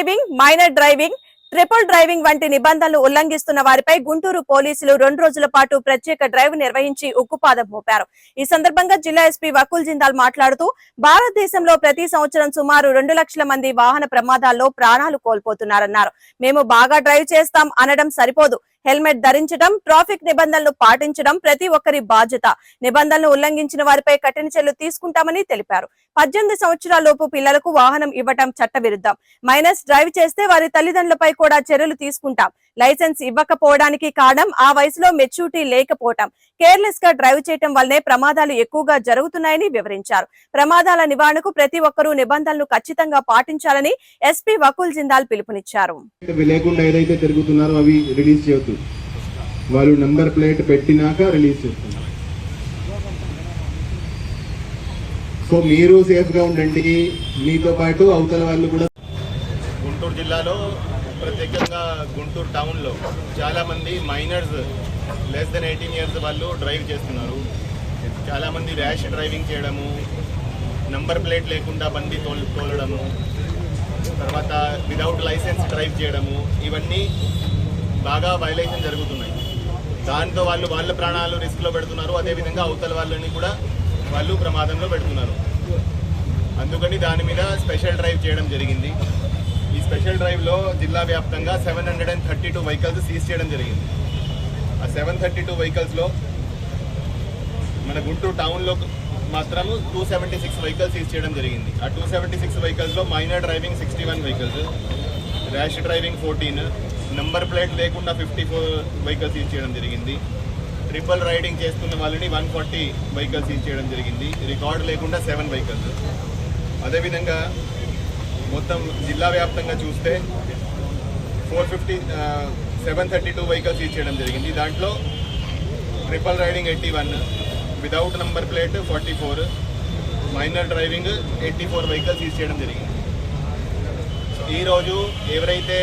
Driving minor driving triple driving వంటి నిబంధనలు ఉల్లంఘిస్తున్న వారిపై గుంటూరు పోలీసులు రెండు రోజుల పాటు ప్రత్యేక డ్రైవ్ నిర్వహించి ఉక్కుపాదం మోపారు. ఈ సందర్భంగా జిల్లా ఎస్పీ వకుల్ జిందాల్ మాట్లాడుతూ భారతదేశంలో ప్రతి సంవత్సరం సుమారు రెండు లక్షల మంది వాహన ప్రమాదాల్లో ప్రాణాలు కోల్పోతున్నారన్నారు. మేము బాగా డ్రైవ్ చేస్తాం అనడం సరిపోదు. హెల్మెట్ ధరించడం ట్రాఫిక్ నిబంధనలు పాటించడం ప్రతి ఒక్కరి బాధ్యత. నిబంధనలు ఉల్లంఘించిన వారిపై కఠిన చర్యలు తీసుకుంటామని తెలిపారు. పద్దెనిమిది సంవత్సరాల లోపు పిల్లలకు వాహనం ఇవ్వటం చట్టవిరుద్ధం. మైనస్ డ్రైవ్ చేస్తే వారి తల్లిదండ్రులపై కూడా చర్యలు తీసుకుంటాం. లైసెన్స్ ఇవ్వకపోవడానికి కారణం ఆ వయసులో మెచ్యూరిటీ లేకపోవటం. కేర్లెస్గా డ్రైవ్ చేయటం వల్లనే ప్రమాదాలు ఎక్కువగా జరుగుతున్నాయని వివరించారు. ప్రమాదాల నివారణకు ప్రతి ఒక్కరూ నిబంధనలు ఖచ్చితంగా పాటించాలని ఎస్పీ వకుల్ జిందాల్ పిలుపునిచ్చారు. లేకుండా ఏదైతే తిరుగుతున్నారో అవి రిలీజ్ చేయొద్దు. వాళ్ళు నంబర్ ప్లేట్ పెట్టినాక రిలీజ్ చేస్తున్నారు. సో మీరు సేఫ్గా ఉండండి. మీతో పాటు అవతల వాళ్ళు కూడా గుంటూరు జిల్లాలో ప్రత్యేకంగా గుంటూరు టౌన్లో చాలామంది minors less than eighteen years వాళ్ళు డ్రైవ్ చేస్తున్నారు. చాలామంది ర్యాష్ డ్రైవింగ్ చేయడము నంబర్ ప్లేట్ లేకుండా బండి తోలు తోలడము తర్వాత విదౌట్ లైసెన్స్ డ్రైవ్ చేయడము ఇవన్నీ బాగా వైలేషన్ జరుగుతున్నాయి. దాంతో వాళ్ళు వాళ్ళ ప్రాణాలు రిస్క్లో పెడుతున్నారు అదేవిధంగా అవతల వాళ్ళని కూడా వాళ్ళు ప్రమాదంలో పెడుతున్నారు. అందుకని దాని మీద స్పెషల్ డ్రైవ్ చేయడం జరిగింది. ఈ స్పెషల్ డ్రైవ్లో జిల్లా వ్యాప్తంగా seven hundred and thirty two vehicles seize చేయడం జరిగింది. ఆ సెవెన్ థర్టీ టూ వెహికల్స్లో మన గుంటూరు టౌన్లో మాత్రము two seventy six vehicles seize చేయడం జరిగింది. ఆ two seventy six వెహికల్స్లో minor driving sixty one vehicles rash driving fourteen number plate లేకుండా ఫిఫ్టీ ఫోర్ వెహికల్స్ సీజ్ చేయడం జరిగింది. ట్రిపుల్ రైడింగ్ చేస్తున్న వాళ్ళని వన్ ఫార్టీ వెహికల్స్ సీజ్ చేయడం జరిగింది. రికార్డు లేకుండా సెవెన్ వెహికల్స్. అదేవిధంగా మొత్తం జిల్లా వ్యాప్తంగా చూస్తే four fifty seven thirty two vehicles seize చేయడం జరిగింది. దాంట్లో triple riding eighty one without number plate forty four minor driving eighty four vehicles seize చేయడం జరిగింది. ఈరోజు ఎవరైతే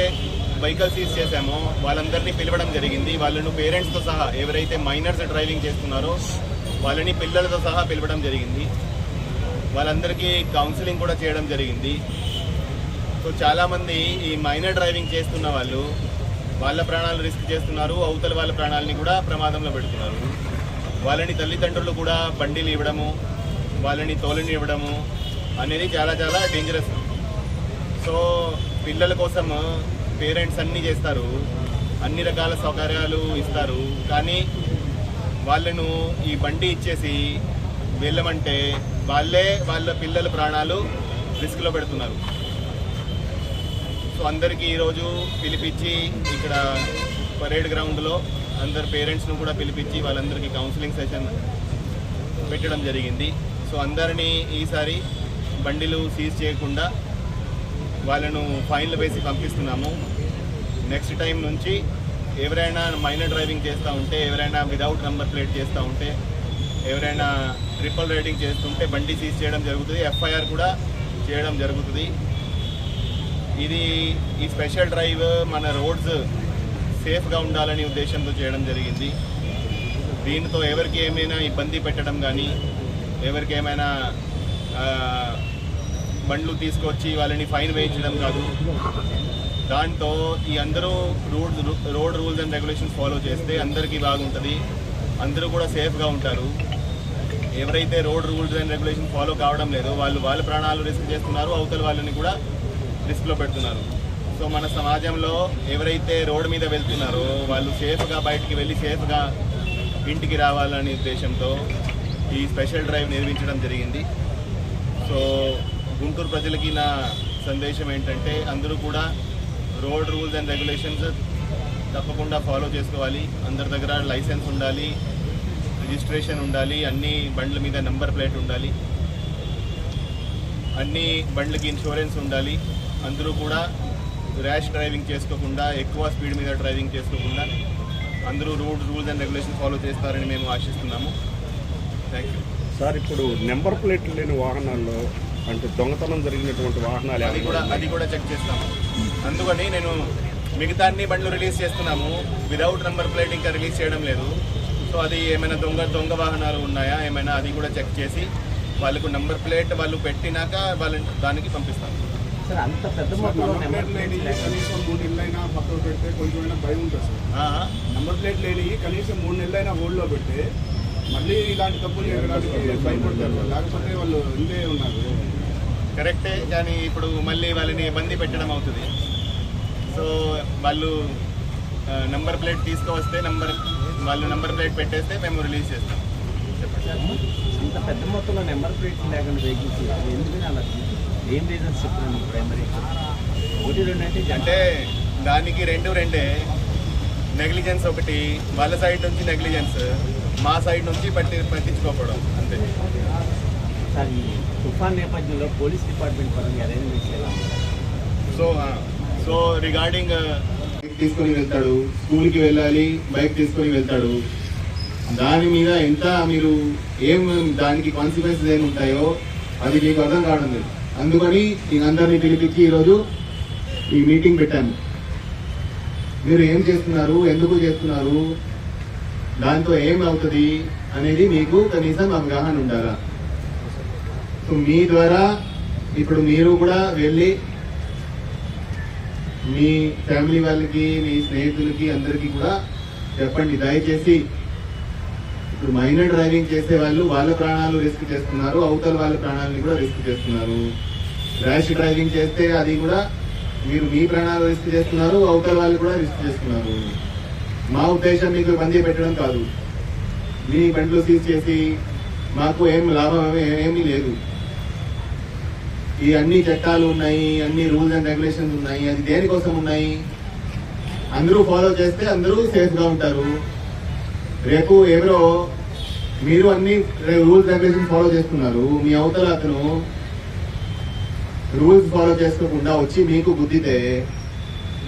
వెహికల్ సీజ్ చేశామో వాళ్ళందరినీ పిలవడం జరిగింది. వాళ్ళను పేరెంట్స్తో సహా ఎవరైతే మైనర్స్ డ్రైవింగ్ చేస్తున్నారో వాళ్ళని పిల్లలతో సహా పిలవడం జరిగింది. వాళ్ళందరికీ కౌన్సిలింగ్ కూడా చేయడం జరిగింది. సో చాలామంది ఈ మైనర్ డ్రైవింగ్ చేస్తున్న వాళ్ళు వాళ్ళ ప్రాణాలు రిస్క్ చేస్తున్నారు అవతల వాళ్ళ ప్రాణాలని కూడా ప్రమాదంలో పెడుతున్నారు. వాళ్ళని తల్లిదండ్రులు కూడా బండిలు ఇవ్వడము వాళ్ళని తోలని ఇవ్వడము అనేది చాలా చాలా డేంజరస్ సో పిల్లల కోసం పేరెంట్స్ అన్నీ చేస్తారు అన్ని రకాల సౌకర్యాలు ఇస్తారు. కానీ వాళ్ళను ఈ బండి ఇచ్చేసి వెళ్ళమంటే వాళ్ళే వాళ్ళ పిల్లల ప్రాణాలు రిస్క్లో పెడుతున్నారు. సో అందరికీ ఈరోజు పిలిపించి ఇక్కడ పరేడ్ గ్రౌండ్లో అందరు పేరెంట్స్ను కూడా పిలిపించి వాళ్ళందరికీ కౌన్సిలింగ్ సెషన్ పెట్టడం జరిగింది. సో అందరినీ ఈసారి బండిలు సీజ్ చేయకుండా వాళ్ళను ఫైన్లు వేసి పంపిస్తున్నాము. నెక్స్ట్ టైం నుంచి ఎవరైనా మైనర్ డ్రైవింగ్ చేస్తూ ఉంటే ఎవరైనా విదౌట్ నెంబర్ ప్లేట్ చేస్తూ ఉంటే ఎవరైనా ట్రిపుల్ రైడింగ్ చేస్తుంటే బండి సీజ్ చేయడం జరుగుతుంది. ఎఫ్ఐఆర్ కూడా చేయడం జరుగుతుంది. ఇది ఈ స్పెషల్ డ్రైవ్ మన రోడ్స్ సేఫ్గా ఉండాలనే ఉద్దేశంతో చేయడం జరిగింది. దీనితో ఎవరికి ఏమైనా ఇబ్బంది పెట్టడం కానీ ఎవరికి ఏమైనా బండ్లు తీసుకొచ్చి వాళ్ళని ఫైన్ వేయించడం కాదు. దాంతో ఈ అందరూ rules road rules and regulations follow చేస్తే అందరికీ బాగుంటుంది. అందరూ కూడా సేఫ్గా ఉంటారు. ఎవరైతే road rules and regulation follow కావడం లేదో వాళ్ళు వాళ్ళ ప్రాణాలు రిస్క్ చేస్తున్నారు అవతల వాళ్ళని కూడా రిస్క్లో పెడుతున్నారు. సో మన సమాజంలో ఎవరైతే రోడ్డు మీద వెళ్తున్నారో వాళ్ళు సేఫ్గా బయటికి వెళ్ళి సేఫ్గా ఇంటికి రావాలనే ఉద్దేశంతో ఈ స్పెషల్ డ్రైవ్ నిర్మించడం జరిగింది. సో గుంటూరు ప్రజలకి నా సందేశం ఏంటంటే అందరూ కూడా రోడ్ రూల్స్ అండ్ రెగ్యులేషన్స్ తప్పకుండా ఫాలో చేసుకోవాలి. అందరి దగ్గర లైసెన్స్ ఉండాలి రిజిస్ట్రేషన్ ఉండాలి అన్ని బండ్ల మీద నెంబర్ ప్లేట్ ఉండాలి అన్ని బండ్లకి ఇన్సూరెన్స్ ఉండాలి. అందరూ కూడా ర్యాష్ డ్రైవింగ్ చేసుకోకుండా ఎక్కువ స్పీడ్ మీద డ్రైవింగ్ చేసుకోకుండా అందరూ road rules and regulation follow చేస్తారని మేము ఆశిస్తున్నాము. థ్యాంక్ యూ సార్ ఇప్పుడు నెంబర్ ప్లేట్లు లేని వాహనాల్లో అంటే దొంగతనం జరిగినటువంటి వాహనాలు అది కూడా అది కూడా చెక్ చేస్తాము. అందుకని నేను మిగతా అన్ని బండ్లు రిలీజ్ చేస్తున్నాము. విదౌట్ నెంబర్ ప్లేట్ ఇంకా రిలీజ్ చేయడం లేదు. సో అది ఏమైనా దొంగ దొంగ వాహనాలు ఉన్నాయా? ఏమైనా అది కూడా చెక్ చేసి వాళ్ళకు నెంబర్ ప్లేట్ వాళ్ళు పెట్టినాక వాళ్ళని దానికి పంపిస్తాము. సార్ అంత పెద్ద మొత్తంలో నంబర్ ప్లేట్ కనీసం మూడు నెలలైనా పక్కన పెడితే కొంచెమైనా భయం ఉంటుంది సార్. నంబర్ ప్లేట్ లేని కనీసం మూడు నెలలైనా హోల్డ్లో పెడితే మళ్ళీ ఇలాంటి తప్పులు చేయడానికి భయపడతారు. లేకపోతే వాళ్ళు ఇంతే ఉన్నారు. కరెక్టే కానీ ఇప్పుడు మళ్ళీ వాళ్ళని ఇబ్బంది పెట్టడం అవుతుంది. సో వాళ్ళు నంబర్ ప్లేట్ తీసుకువస్తే నంబర్ వాళ్ళు నంబర్ ప్లేట్ పెట్టేస్తే మేము రిలీజ్ చేస్తాం. ఇంత పెద్ద మొత్తంలో నెంబర్ ప్లేట్ లేకుండా వెహికల్స్ ఎందుకని అలా ఏం రీజన్స్ చెప్తున్నాను ప్రైమరీ ఒకటి రెండు అంటే దానికి రెండు రెండే. నెగ్లిజెన్స్ ఒకటి వాళ్ళ సైడ్ నుంచి నెగ్లిజెన్స్ మా సైడ్ నుంచి పట్టి పట్టించుకోకపోవడం అంతే. సార్ ఈ తుఫాన్ నేపథ్యంలో పోలీస్ డిపార్ట్మెంట్ పరంగా అరేంజ్మెంట్స్ ఎలా? సో సో రిగార్డింగ్ తీసుకొని వెళ్తాడు స్కూల్కి వెళ్ళాలి బైక్ తీసుకొని వెళ్తాడు. దాని మీద ఎంత మీరు ఏం దానికి కాన్సిక్వెన్సెస్ ఏమి ఉంటాయో అది మీకు అర్థం కావడం లేదు. అందుకని ఈ అందరినీ పిలిపించి ఈరోజు ఈ మీటింగ్ పెట్టాను. మీరు ఏం చేస్తున్నారు? ఎందుకు చేస్తున్నారు? దాంతో ఏం అవుతుంది అనేది మీకు కనీసం అవగాహన ఉండాలా? సో మీ ద్వారా ఇప్పుడు మీరు కూడా వెళ్ళి మీ ఫ్యామిలీ వాళ్ళకి మీ స్నేహితులకి అందరికీ కూడా చెప్పండి. దయచేసి ఇప్పుడు మైనర్ డ్రైవింగ్ చేసే వాళ్ళు వాళ్ళ ప్రాణాలు రిస్క్ చేస్తున్నారు అవతల వాళ్ళ ప్రాణాలని కూడా రిస్క్ చేస్తున్నారు. ర్యాష్ డ్రైవింగ్ చేస్తే అది కూడా మీరు మీ ప్రాణాలు రిస్క్ చేస్తున్నారు అవతల వాళ్ళు కూడా రిస్క్ చేస్తున్నారు. మా ఉద్దేశం మీకు బందీ పెట్టడం కాదు. మీ బండ్లు సీజ్ చేసి మాకు ఏం లాభం ఏమీ లేదు. ఈ అన్ని చట్టాలు ఉన్నాయి అన్ని రూల్స్ అండ్ రెగ్యులేషన్స్ ఉన్నాయి అది దేనికోసం ఉన్నాయి? అందరూ ఫాలో చేస్తే అందరూ సేఫ్గా ఉంటారు. రేపు ఎవరో మీరు అన్ని రూల్స్ రెగ్యులేషన్ ఫాలో చేస్తున్నారు. మీ అవతల అతను రూల్స్ ఫాలో చేసుకోకుండా వచ్చి మీకు గుద్దితే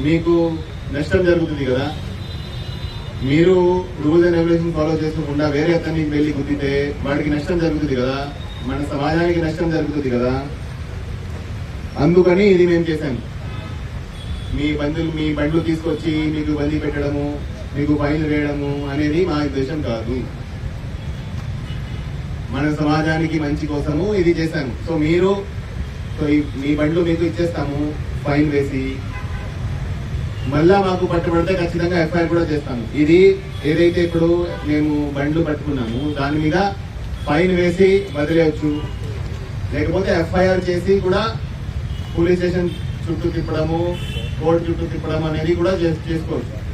మీకు నష్టం జరుగుతుంది కదా? మీరు రూల్స్ అండ్ రెగ్యులేషన్ ఫాలో చేసుకోకుండా వేరే అతనికి వెళ్ళి గుద్దితే వాడికి నష్టం జరుగుతుంది కదా? మన సమాజానికి నష్టం జరుగుతుంది కదా? అందుకని ఇది మేము చేశాం. మీ బంధువులు మీ బండ్లు తీసుకొచ్చి మీకు బందీ పెట్టడము మీకు ఫైన్లు వేయడము అనేది మా ఉద్దేశం కాదు. మన సమాజానికి మంచి కోసము ఇది చేశాము సో మీరు సో ఈ- మీ బండ్లు మీకు ఇచ్చేస్తాము ఫైన్ వేసి. మళ్ళా మాకు పట్టుబడితే ఖచ్చితంగా ఎఫ్ఐఆర్ కూడా చేస్తాము. ఇది ఏదైతే ఇప్పుడు మేము బండ్లు పట్టుకున్నాము దాని మీద ఫైన్ వేసి వదిలేయచ్చు. లేకపోతే ఎఫ్ఐఆర్ చేసి కూడా పోలీస్ స్టేషన్ చుట్టూ తిప్పడము కోర్టు చుట్టూ తిప్పడం అనేది కూడా చేసుకోవచ్చు.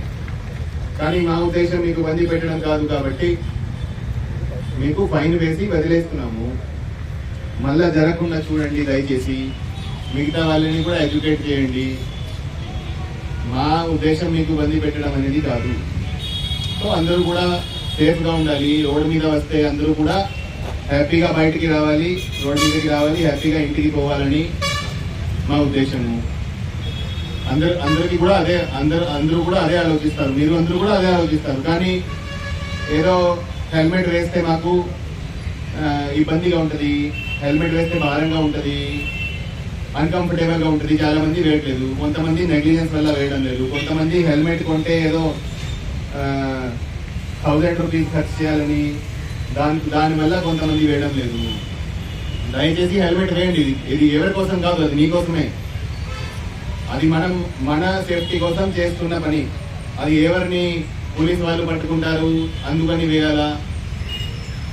కానీ మా ఉద్దేశం మీకు బందీ పెట్టడం కాదు కాబట్టి మీకు ఫైన్ వేసి వదిలేస్తున్నాము. మళ్ళా జరగకుండా చూడండి దయచేసి. మిగతా వాళ్ళని కూడా ఎడ్యుకేట్ చేయండి. మా ఉద్దేశం మీకు బందీ పెట్టడం అనేది కాదు. సో అందరూ కూడా సేఫ్గా ఉండాలి. రోడ్డు మీద వస్తే అందరూ కూడా హ్యాపీగా బయటికి రావాలి. రోడ్డు మీదకి రావాలి. హ్యాపీగా ఇంటికి పోవాలని మా ఉద్దేశము. అందరు అందరికీ కూడా అదే అందరు అందరూ కూడా అదే ఆలోచిస్తారు. మీరు అందరూ కూడా అదే ఆలోచిస్తారు. కానీ ఏదో హెల్మెట్ వేస్తే మాకు ఇబ్బందిగా ఉంటుంది. హెల్మెట్ వేస్తే భారంగా ఉంటుంది. అన్కంఫర్టబుల్గా ఉంటుంది. చాలా మంది వేయట్లేదు. కొంతమంది నెగ్లిజెన్స్ వల్ల వేయడం లేదు. కొంతమంది హెల్మెట్ కొంటే ఏదో థౌజండ్ రూపీస్ ఖర్చు చేయాలని దాని దానివల్ల కొంతమంది వేయడం లేదు. దయచేసి హెల్మెట్ వేయండి. ఇది ఇది ఎవరి కోసం కాదు అది మీకోసమే అది మనం మన సేఫ్టీ కోసం చేస్తున్న పని. అది ఎవరిని పోలీస్ వాళ్ళు పట్టుకుంటారు? అందుకని వేయాలా?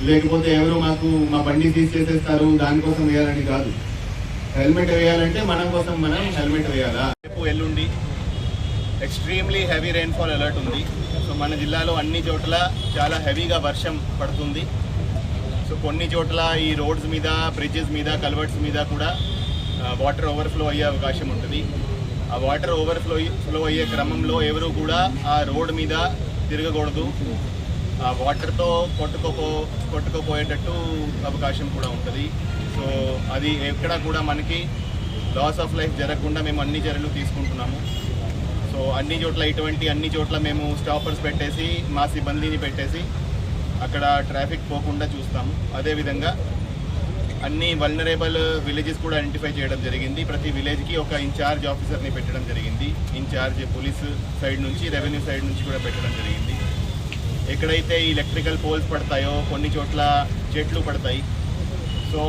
లేకపోతే ఎవరు మాకు మా బండి తీసేసేస్తారు చేసేస్తారు? దానికోసం వేయాలని కాదు. హెల్మెట్ వేయాలంటే మనం కోసం మనం హెల్మెట్ వేయాలా? రేపు ఎల్లుండి ఎక్స్ట్రీమ్లీ హెవీ రెయిన్ఫాల్ అలర్ట్ ఉంది. సో మన జిల్లాలో అన్ని చోట్ల చాలా హెవీగా వర్షం పడుతుంది. సో కొన్ని చోట్ల ఈ రోడ్స్ మీద బ్రిడ్జెస్ మీద కల్వర్ట్స్ మీద కూడా వాటర్ ఓవర్ఫ్లో అయ్యే అవకాశం ఉంటుంది. ఆ వాటర్ ఓవర్ఫ్లో ఫ్లో అయ్యే క్రమంలో ఎవరు కూడా ఆ రోడ్ మీద తిరగకూడదు. ఆ వాటర్తో కొట్టుకోపో కొట్టుకోపోయేటట్టు అవకాశం కూడా ఉంటుంది. సో అది ఎక్కడ కూడా మనకి లాస్ ఆఫ్ లైఫ్ జరగకుండా మేము అన్ని చర్యలు తీసుకుంటున్నాము. సో అన్ని చోట్ల ఇటువంటి అన్ని చోట్ల మేము స్టాపర్స్ పెట్టేసి మా సిబ్బందిని పెట్టేసి అక్కడ ట్రాఫిక్ పోకుండా చూస్తాము. అదేవిధంగా అన్ని వల్నరేబుల్ విలేజెస్ కూడా ఐడెంటిఫై చేయడం జరిగింది. ప్రతి విలేజ్కి ఒక ఇన్ఛార్జ్ ఆఫీసర్ని పెట్టడం జరిగింది. ఇన్ఛార్జ్ పోలీస్ సైడ్ నుంచి రెవెన్యూ సైడ్ నుంచి కూడా పెట్టడం జరిగింది. ఎక్కడైతే ఈ ఎలక్ట్రికల్ పోల్స్ పడతాయో కొన్ని చోట్ల చెట్లు పడతాయి. సో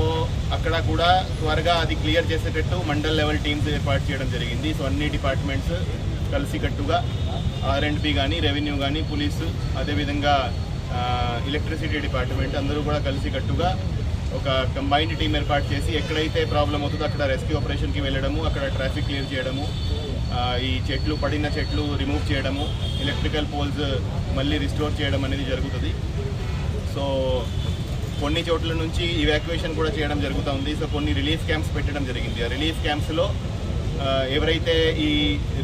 అక్కడ కూడా త్వరగా అది క్లియర్ చేసేటట్టు మండల్ లెవెల్ టీమ్స్ ఏర్పాటు చేయడం జరిగింది. సో అన్ని డిపార్ట్మెంట్స్ కలిసికట్టుగా ఆర్ అండ్ బి కానీ రెవెన్యూ కానీ పోలీసు అదేవిధంగా ఎలక్ట్రిసిటీ డిపార్ట్మెంట్ అందరూ కూడా కలిసికట్టుగా ఒక కంబైన్డ్ టీం ఏర్పాటు చేసి ఎక్కడైతే ప్రాబ్లం అవుతుందో అక్కడ రెస్క్యూ ఆపరేషన్కి వెళ్ళడము అక్కడ ట్రాఫిక్ క్లియర్ చేయడము ఈ చెట్లు పడిన చెట్లు రిమూవ్ చేయడము ఎలక్ట్రికల్ పోల్స్ మళ్ళీ రిస్టోర్ చేయడం అనేది జరుగుతుంది. సో కొన్ని చోట్ల నుంచి ఇవాక్యుయేషన్ కూడా చేయడం జరుగుతూ ఉంది. సో కొన్ని రిలీఫ్ క్యాంప్స్ పెట్టడం జరిగింది. ఆ రిలీఫ్ క్యాంప్స్లో ఎవరైతే ఈ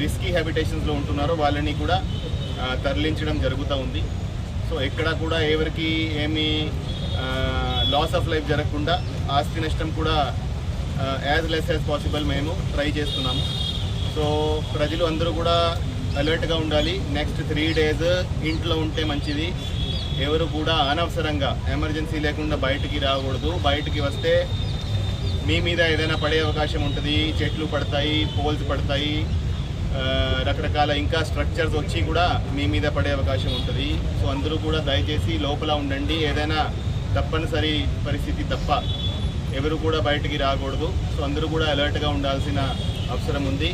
రిస్కీ హ్యాబిటేషన్స్లో ఉంటున్నారో వాళ్ళని కూడా తరలించడం జరుగుతూ ఉంది. సో ఎక్కడ కూడా ఎవరికి ఏమీ లాస్ ఆఫ్ లైఫ్ జరగకుండా ఆస్తి నష్టం కూడా యాజ్ లెస్ యాజ్ పాసిబుల్ మేము ట్రై చేస్తున్నాము. సో ప్రజలు అందరూ కూడా అలర్ట్గా ఉండాలి. నెక్స్ట్ త్రీ డేస్ ఇంట్లో ఉంటే మంచిది. ఎవరు కూడా అనవసరంగా ఎమర్జెన్సీ లేకుండా బయటికి రాకూడదు. బయటికి వస్తే మీ మీద ఏదైనా పడే అవకాశం ఉంటుంది. చెట్లు పడతాయి పోల్స్ పడతాయి. రకరకాల ఇంకా స్ట్రక్చర్స్ వచ్చి కూడా మీ మీద పడే అవకాశం ఉంటుంది. సో అందరూ కూడా దయచేసి లోపల ఉండండి. ఏదైనా తప్పనిసరి పరిస్థితి తప్ప ఎవరు కూడా బయటికి రాకూడదు. సో అందరూ కూడా అలర్ట్గా ఉండాల్సిన అవసరం ఉంది.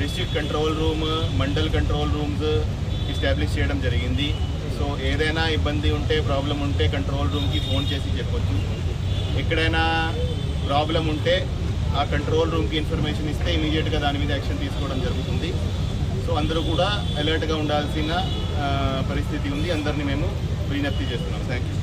District control room mandal control rooms establish చేయడం జరిగింది. సో ఏదైనా ఇబ్బంది ఉంటే ప్రాబ్లం ఉంటే కంట్రోల్ రూమ్కి ఫోన్ చేసి చెప్పొచ్చు. ఎక్కడైనా ప్రాబ్లం ఉంటే ఆ కంట్రోల్ రూమ్కి ఇన్ఫర్మేషన్ ఇస్తే ఇమీడియట్గా దాని మీద యాక్షన్ తీసుకోవడం జరుగుతుంది. సో అందరూ కూడా అలర్ట్గా ఉండాల్సిన పరిస్థితి ఉంది. అందరినీ మేము విజ్ఞప్తి చేస్తున్నాం. Thank you